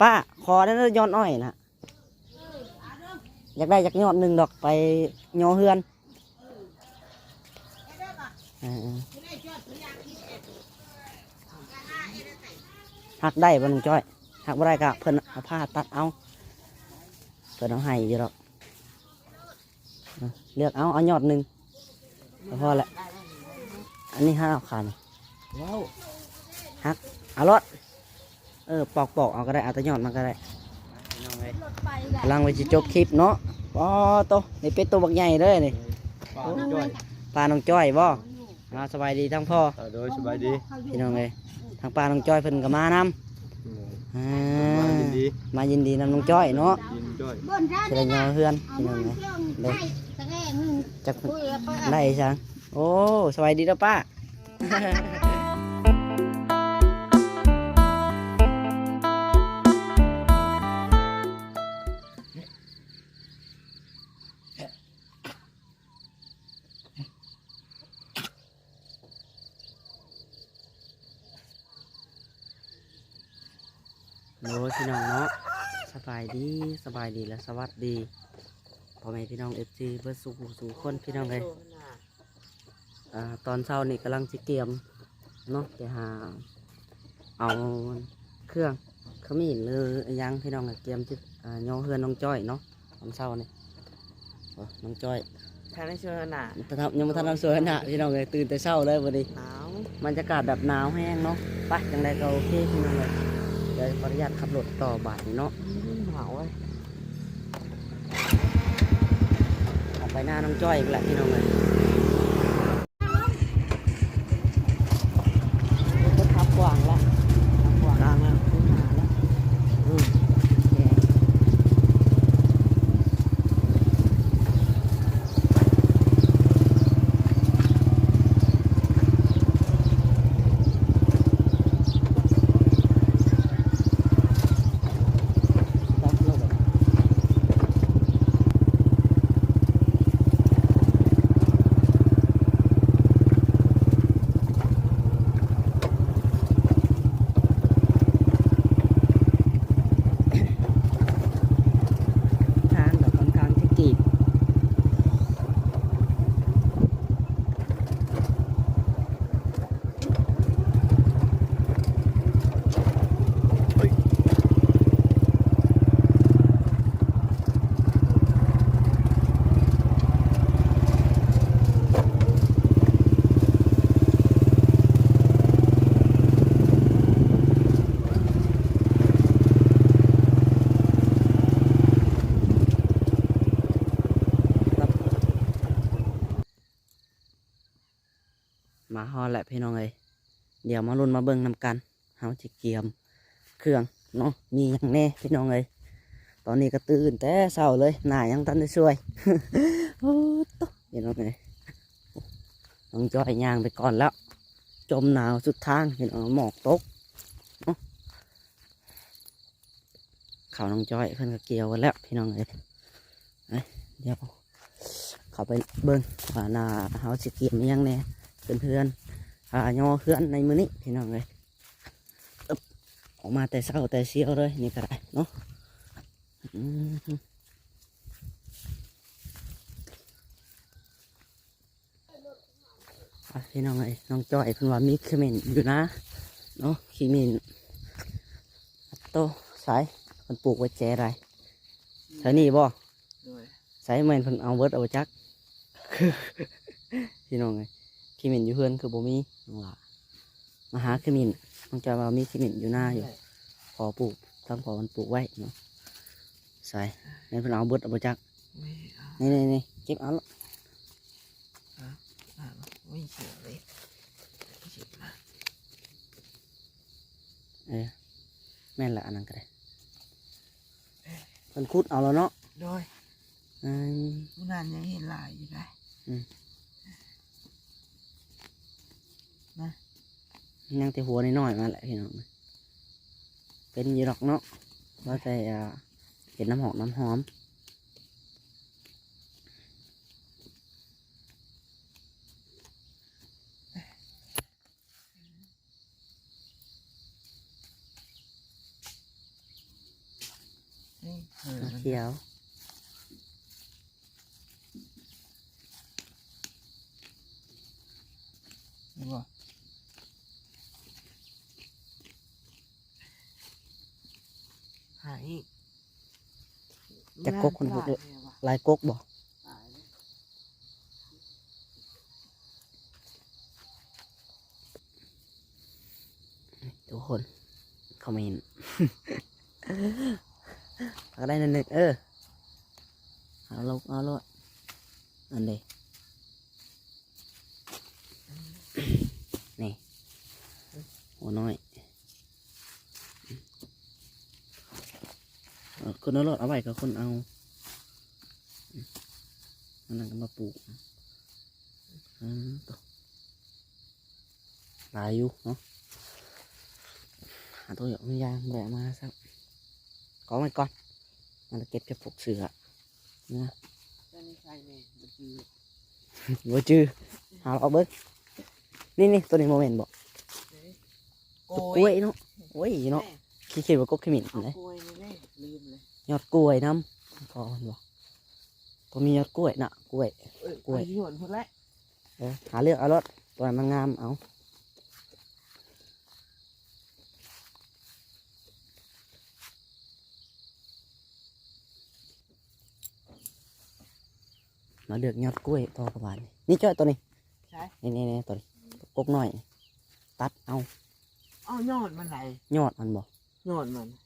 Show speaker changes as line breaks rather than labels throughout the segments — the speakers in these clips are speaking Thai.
ป้าขอได้แล้วยอดอ้อยนะอยากได้จากยอดหนึ่งดอกไปยอเฮือนเออหักได้บ่น้องจ้อยหักบ่ได้ก็เพิ่นเอาผ้าตัดเอาเพิ่นเอาให้อยู่ดอกเอาเลือกเอาเอายอดหนึ่งก็พอละอันนี้ห้าเอาขานี่
ว้าว
เอารถ เออปอกปอกๆเอาก็ได้เอาแต่ยอดมันก็ได้น้องเอ้ยกำลังไปจะจบคลิปเนาะอ๋อโตนี่เป็นตัวบักใหญ่เลยนี่
ปลาจ้อย
ปลาน้องจ้อยบ่เอาสบายดีทั้งพ่อ
อ่าโดยสบายดี
พี่น้องเลยทางปลาน้องจ้อยเพิ่นก็มานำ
อืม
อ่า
มายินดี
มายินดีนำน้องจ้อยเนาะ
ยินจ้อย
บนร้าน
เสด็จยอเฮือนพี่น้องเลย
ได้ตะแง่งนึง
จัก
คุยแล้วป้า
ได้จังโอ้สบายดีแล้วป้า โอ้ยพี่น้องเนาะสบายดีสบายดีและสวัสดีพ่อแม่พี่น้องเอฟซีเพื่อสู่ผู้สู่คนพี่น้องเลยอ่าตอนเช้านี่กำลังสิเกียมเนาะไปหาเอาเครื่องขมิ้นหรืออิหยังพี่น้องเลยเกียมจิอ่าย่อเฮือนน้องจ้อยเนาะตอนเช้านี่โอ้น้องจ้อย
ทานได้ช่วยหนา
แต่ทำยังไม่ทันทำสวยขนะพี่น้องเลยตื่นแต่เช้าเลยวันนี้
หนาว
บรรยากาศแบบหนาวแห้งเนาะไปจังใดก็โอเคพี่น้องเลย เดี๋ยวขออนุญาตขับรถต่อบ่ายนี้เนาะ
หนาวเว้ย
ออกไปหน้าน้องจ้อยอีกแหละพี่น้องเลยรถทับกวางละทับกวาง
กลางแล้ว
คุณหาละอืมโอเคตั้งโลกแบบ ทางแบบค่อนข้างที่จีบ มาฮอดแหละพี่น้องเอ้ยเดี๋ยวมาลุ้นมาเบิ่งนำกันเฮาจะเกียมเครื่องเนาะมีอย่างแน่พี่น้องเอ้ยตอนนี้ก็ตื่นแต่เช้าเลยหน้ายังทันได้ช่วยโอ้ตะพี่น้องเอ้ยน้องจ้อยย่างไปก่อนแล้ว จมหนาวสุดทางพี่น้องหมอกตกเนาะเขาน้องจ้อยเพิ่นก็เกี่ยวกันแล้วพี่น้องเอ้ยเดี๋ยวเขาไปเบิ่งว่าหน้าเฮาสิเกียมอิหยังแน่ เพื่อนๆหาย่อเพื่อนในมือนี้พี่น้องเลยอึ๊บออกมาแต่เช้าแต่เสียวเลยนี่ก็ได้เนาะอืมอะพี่น้องเลยน้องจ้อยเพิ่นว่ามีขี้เหม็นอยู่นะเนาะขี้เหม็นโตสายมันปลูกไว้แจอะไรใช่นี่บ่
ด้วย
ใส่เหมือนเพิ่นเอาเวิร์ดเอาไว้จัก พี่น้องเลย ขี้เหม็นอยู่เพื่อนคือบ่มีน้องหล่ะมาหาขี้เหม็นน้องจอยว่ามีขี้เหม็นอยู่หน้าอยู่พอปลูกทั้งพอมันปลูกไว้เนาะใส่ในเพิ่นเอาเบิดเอาไปจัก
ไม่เอา
นี่นี่นี่เก็บเอาละ
อะไม่เชื่อเลยไม่เชื่อมา
เออแม่นละอันนั้นก็ได้เพิ่นคุดเอาแล้วเนาะ
ด้วย
อืม
ผู้นั้นยังเห็นลายอยู่ได้
ยังแต่หัวน้อยๆมาแหละพี่น้องเป็นอยีดอกเนาะว่าแต่อ่าเห็นน้ำหอมน้ำหอม
เออ
เขียว
นี่บ่ หาอีก
จะกกคนบุกเลยลายกกบ่ทุกคนคอมเมนต์ก็ได้นั่นหนึ่งเออเอาลงเอาลงอันเดนี่หัวน้อยเอา คนเอารถเอาไว้กับคนเอามันนั่งกันมาปลูกอืมต่อหลายอยู่เนาะหาตัวหยอกไม่ยางแบะมาสักก็ไว้ก่อน มันจะเก็บแค่พวกเสือนะ
จะนี่ใครเนี่ยมันคือ
บ่จื้อหาเอาเบิ้งนี่นี่ตัวนี้โมเมนต์บอก
โก
กล้วยเนาะโอ้ยเนาะขี้เขียนว่ากบขมิ้น
เอา
เลย
กล้วยนี่แน่ลืมเลย
ยอดกล้วยน้ำก่อนบอกตัวมียอดกล้วยน่ะกล้วย
เอ้ย
กล้วย
ไปหยวนพุ่นละ
เออหาเลือกเอารถตัวนั้นมันงามเอามาเลือกยอดกล้วยต่อประมาณนี้นี่จ้อยตัวนี้
ใช่
นี่นี่นี่ตัวนี้กกน้อย ตัดเอา
เอายอดมันไหล
ยอดมันบอก
ยอดมัน
เ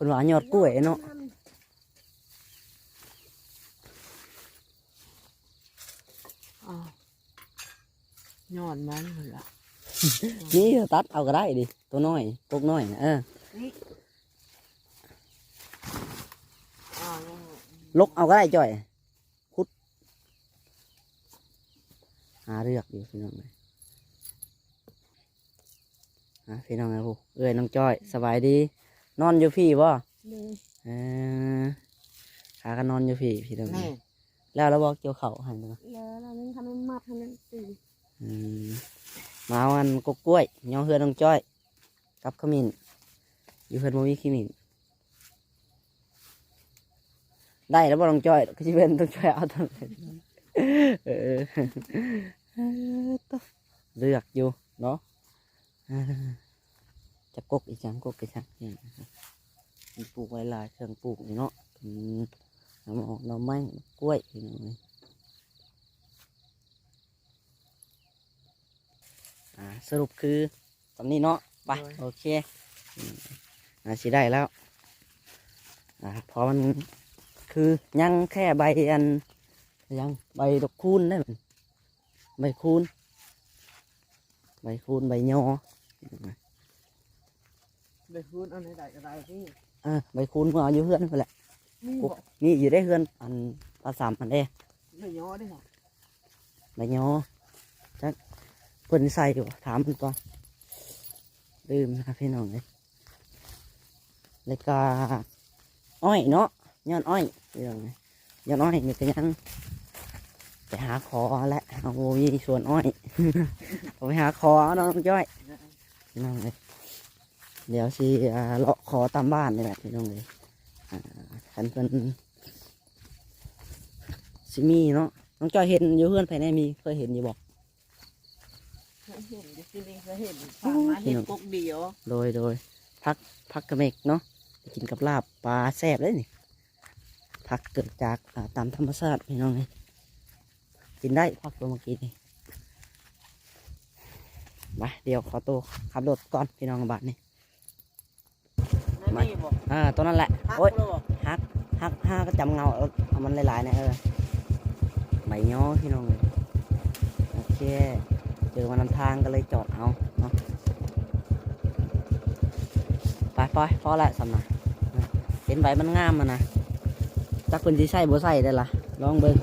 พิ่นว่ายอดกล้วยเนาะ
อ้าวยอดมันเหรอ
นี่ตัดเอาก็ได้ดิ ตัวน้อยกกน้อยนะเออ
นี่อ้าวยัง
ลกเอาก็ได้จ้อยคุดหาเลือกอยู่พี่น้องเลยฮะพี่น้องไงพวกเอ้ยน้องจ้อยสบายดี นอนอยู่พี่บ่
เลย
เออขาก็นอนอยู่พี่พี่น้อง
แน่
แล้วแล้วบอกเกี่ยวเข่าหันไปนะ
แล้วเรานั้นทำให้มัดทำนั้นตี
อืมมาวันกกกล้วยย่อเฮือน้องจ้อย กับขมิ้นอยู่เฮือนบ่มีขมิ้นได้แล้วบ่น้องจ้อยก็สิเป็นต้องจ้อยเอาทั้งนั้นเออเลือกอยู่เนาะเออ จะกกอีกจังกกอีกจังเนี่ยนะครับมันปลูกไว้หลายเครื่องปลูกนี่เนาะอืมน้ำออกน้ำไม้กล้วยพี่น้องเอ้ยอ่าสรุปคือตอนนี้เนาะไปโอเคอืมอ่าสิได้แล้วอ่าเพราะมันคือยังแค่ใบอันยังใบดอกคูณได้มันใบคูณใบคูณใบยอ
ไปพูดเอาในใดก็ได้ที่
อ่าใบคูณก็เอาอยู่เฮือนไปแหละ
นี่
กุ๊
บ
ก
อก
นี่อยู่ได้เฮือนอันปลาสามอันเด้
ไม่ย่อได้หรอ
ใบยอจักเพิ่นใส่อยู่ถามมันก่อนลืมนะครับพี่น้องเลยแล้วก็อ้อยเนาะยอดอ้อยพี่น้องเลยยอดอ้อยนี่ก็ยังไปหาคอและเอาโมีส่วนอ้อยเอาไปหาคอเอาน้องจ้อยพี่น้องเลย เดี๋ยวสิอ่าเลาะคอตามบ้านนี่แหละพี่น้องเลยอ่าคันเป็นสิมีเนาะน้องจ้อยเห็นอยู่เพื่อนภายในมีเคยเห็นอยู่บอก
เคยเห็นดิสิเคยเห็นผ่านมาเห็นกกเดียว
โดยโดยพักพักกระเมกเนาะไปกินกับลาบปลาแซ่บเลยนี่พักเกิดจากอ่าตามธรรมชาติพี่น้องเลยกินได้พักตัวเมื่อกี้นี่มาเดี๋ยวขอตัวขับรถก่อนพี่น้องบัดนี่
นั่ นนี่บอก
อ่าตัวนั้นแหละ
พัก
โอ้ย
เลยบอก
ฮักฮักห้าก็จำเงาเอาเอามันหลายๆนะเออใบย้อพี่น้องเลยโอเคเจอมานำทางก็เลยจอดเอาเนาะไปไปพอละสำนักเห็นใบมันงามมันนะจักคนที่ใส่บ่ใส่ได้ล่ะลองเบิ่ง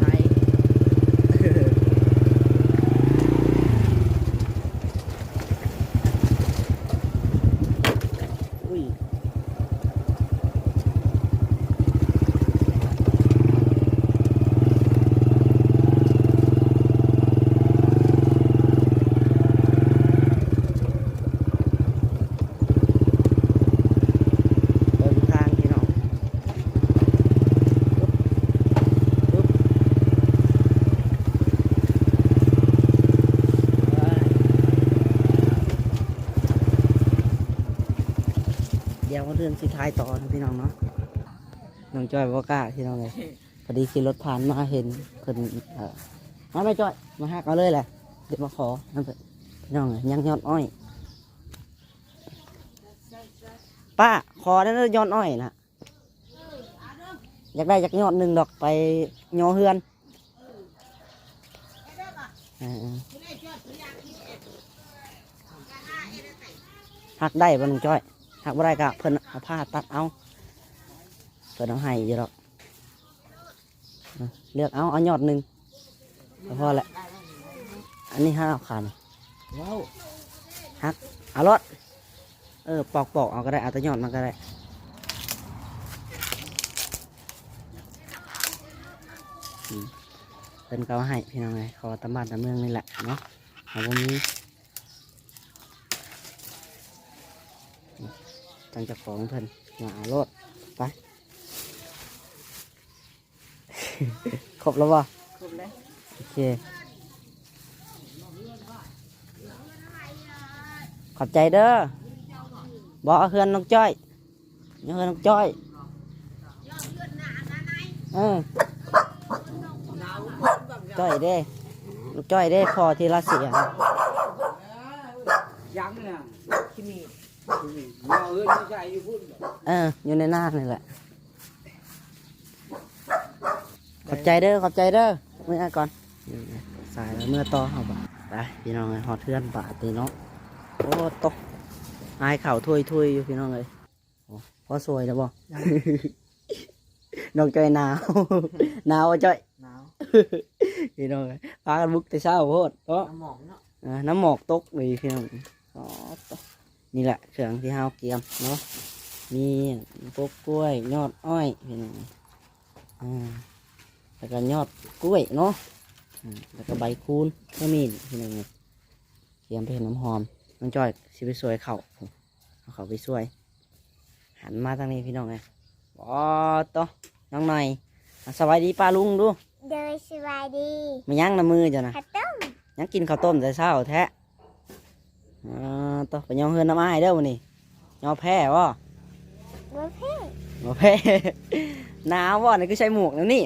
ใช่
อุ้ยเดินทางพี่น้อง เดี๋ยวมาเรื่องสิท้ายต่อนะพี่น้องเนาะน้องจ้อยบ่กล้าพี่น้องเลยพอดีขี่รถผ่านมาเห็นเพิ่นเอ่อมาไม่จ้อยมาหักเอาเลยแหละเดี๋ยวมาขอนั่นเพิ่นพี่น้องเลยยังยอดอ้อยป้าขอได้เลยยอดอ้อยนะอยากได้จากยอดหนึ่งดอกไปยอเฮือนเออหักได้บ่น้องจ้อย หักบ่ได้ก็เพิ่นเอาผ้าตัดเอาเพิ่นเอาให้อยู่ดอกเออเลือกเอาเอายอดหนึ่งก็พอละอันนี้ห้าขันว้าวหักเอารถเออปอกปอกเอาก็ได้เอาแต่ยอดมันก็ได้อืมเพิ่นก็เอาให้พี่น้องไงขอตำบ้านตำเมืองนี่แหละเนาะเอาบ่มี ตั้งเจ้าของเพิ่นมาเอารถไป ครบแล้วบ่
ครบแล้ว
โอเค ขอบใจเด้อบอกเอาเฮือนน้องจ้อยเอาเฮือนน้องจ้อยเออจ้อยเด้น้องจ้อยเด้พอทีละเสีย
ยังเนี่ย
ที่มี
เงาเอื้อนไม่ใช่อยู่พุ่น
เออ อยู่ในหน้านี่แหละ ขอบใจเด้อ ขอบใจเด้อเมื่อก่อนสายแล้วเมื่อต่อเอาบ่าไปพี่น้องเลยหอดเทือนบาทตีเนาะโอ้ตกอายเข่าถ้วยถ้วยๆอยู่พี่น้องเลยโอ้พอสวยแล้วบ่ น้องจ้อยหนาว หนาวอะจ้อย
หนาว
พี่น้องเลยพากันบุกแต่เช้าโพดเนาะ
น้ำหมองเนาะ
อ่าน้ำหมอกตกเลยพี่น้องอ๋อตก นี่แหละเครื่องที่เฮาเกียมเนาะมีพวกกล้วยยอดอ้อยพี่น้องอ่าแล้วก็ยอดกล้วยเนาะอืมแล้วก็ใบคูนก็มีพี่น้องเกียมไปเห็นน้ำหอมน้องจอยสิไปสวยเขาผมเอาเขาไปสวย หันมาทางนี้พี่น้องไงอ๋อโตะน้องหน่อยอะสบายดีป้าลุงดู
เดยสบายดี
มายั้งน้ำมือจ้ะนะ
ข้าวต้ม
ยังกินข้าวต้มแต่เช้าแท้อ่า ต่อไปยองเฮือนน้ำอ้ายเด้อวันนี้ยอแพ้วะ
บัวเพ่
ยอแพ้หนาววะนี่ก็ใช้หมวกแล้วนี่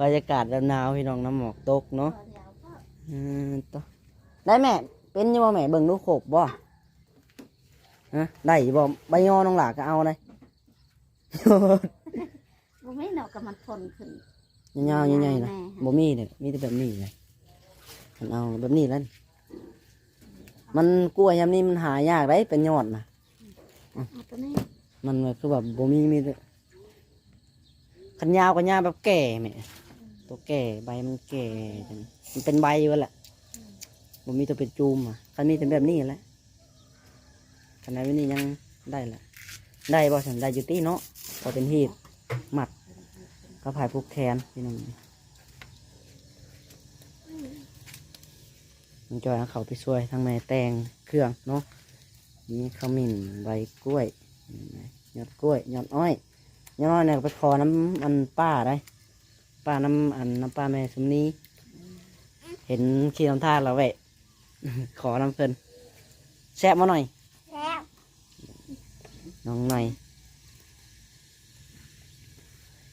บรรยากาศหนาวๆพี่น้องน้ำหมอกตกเนาะอืมต่อได้แม่เป็นอยังบ่แม่เบิ่งดูโขบบ่ฮะได้อยู่บ่ใบยอน้องหลาก็เอาเลย
บัวไม่หนอกกับมันทนขึ้น
ยาวๆใหญ่ๆนะ
แม่
บ่มีเลยมีแต่แบบนี้เลยมันเอาแบบนี้แล้ว มันกล้วยยามนี้มันหายากได้เป็นยอดนะ
เอาตัวนี้
มันแบบคือแบบบ่มีมีแต่ขันยาวกับยาวแบบแก่แหม่ตัวแก่ใบมันแก่จังมันเป็นใบอยู่แหละบ่มีตัวเป็นจูมอะคันมีแต่แบบนี้แหละคันไหนวันนี้ยังได้แหละได้บ่ฉันได้อยู่ตีเนาะพอเป็นฮีดหมัดก็ผายผูกแขนพี่น้องมัน จอยเอาเขาไปช่วยทั้งในแตงเครื่องเนาะมีขมิ้นใบกล้วยยอดกล้วยยอดอ้อยยอดอ้อยเนี่ยไปขอน้ำอันป้าได้ป้าน้ำอันน้ำป้าแม่สมนี้ เห็นขี้น้ำท่าเราแหวะขอน้ำเพิ่นแซ่บมาหน่อย
แล้ว
น้องหน่อย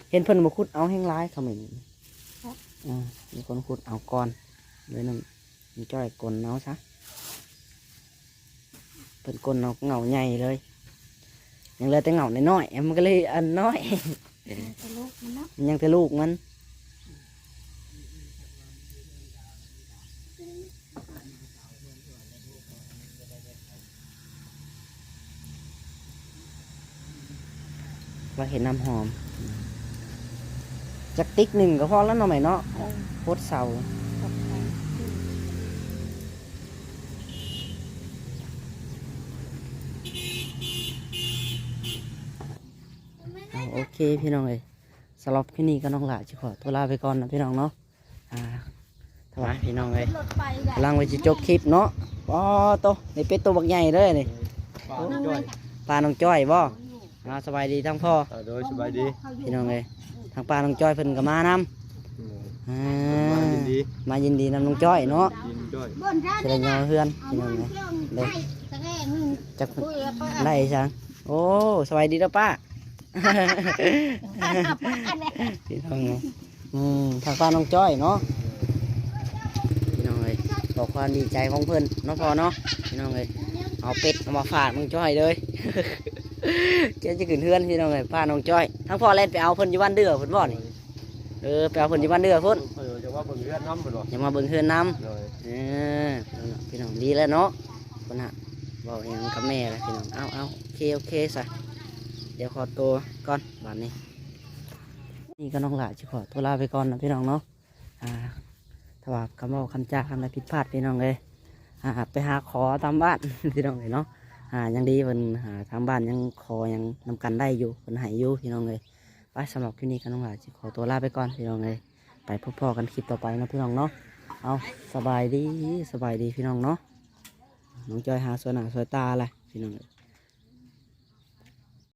เห็นเพิ่นมาขุดเอาแห้งร้ายเขาเหม็นอ่ามีคนขุดเอาก่อนเลยนั่น มีจ้อยกลนเอาซะเพิ่นกลนเอาเหงาใหญ่เลย ยังเหลือแต่เหงาน้อยๆมันก็เลยอันน้อย
จะลูกมันเนาะ
มันยังแต่ลูกมัน เราเห็นน้ำหอม จักติ๊กหนึ่งก็พอแล้วเนาะไหมเนาะโคตรเสา
ตกใจ
เอา โอเคพี่น้องเลยสำหรับที่นี่ก็น้องหลาจะขอตัวลาไปก่อนนะพี่น้องเนาะอ่าถวายพี่น้องเลย
รถไปได้
กำลังไปจะจบคลิปเนาะอ๋อโตนี่เป็ดตัวบักใหญ่เลยนี่
ป้าจ้อย
ปลาน้องจ้อยบ่อ่าสบายดีทั้งพ่อ
ต่อโดยสบายดี
พี่น้องเลยทางปลาน้องจ้อยเพิ่นก็มานำอ่า
มายินดี
มายินดีนำน้องจ้อยเนาะ
ยินจ้อย
บนร้าน
จะได้ยอเพื่อนพี่น้องเลย
เลยตะแกรงงหนึ่ง
จัก
คุยแล้วก็
ได้จังโอ้สบายดีแล้วป้า พี่น้องเนาะอืมทางป้าน้องจ้อยเนาะพี่น้องเลยบอกความดีใจของเพิ่นเนาะพอเนาะพี่น้องเลยเอาเป็ดเอามาฝากน้องจ้อยเลยเจ้าจะขึ้นเฮือนพี่น้องเลยป้าน้องจ้อยทั้งพ่อเล่นไปเอาเพิ่นอยู่บ้านเดือเพิ่นบ่นี่เออไปเอาเพิ่นอยู่บ้านเดือพุ่น
เออจะว่าเบิ่งเลือดน้ำบ่ดอก
อย่ามาเบิ่งเฮือนน้
เลยำ
เออพี่น้องดีแล้วเนาะคนน่ะบอกอย่างกับแม่ละพี่น้องเอาเอาโอเคโอเคซะ เดี๋ยวขอตัวก่อนบัดนี้ นี่ก็น้องหลาจะขอตัวลาไปก่อนนะพี่น้องเนาะอ่าถ้าว่าคำว่าคำจาคำใดผิดพลาดพี่น้องเลยอ่าไปหาขอตามบ้านพี่น้องเลยเนาะอ่ายังดีเพิ่นหาทางบ้านยังขอยังนำกันได้อยู่เพิ่นหายอยู่พี่น้องเลยไปสำหรับคลิปนี้ก็น้องหลาจะขอตัวลาไปก่อนพี่น้องเลยไปพบพ่อกันคลิปต่อไปนะพี่น้องเนาะเอาสบายดีสบายดีพี่น้องเนาะน้องจอยหาสวยหน้าสวยตาอะไรพี่น้องเอ้ย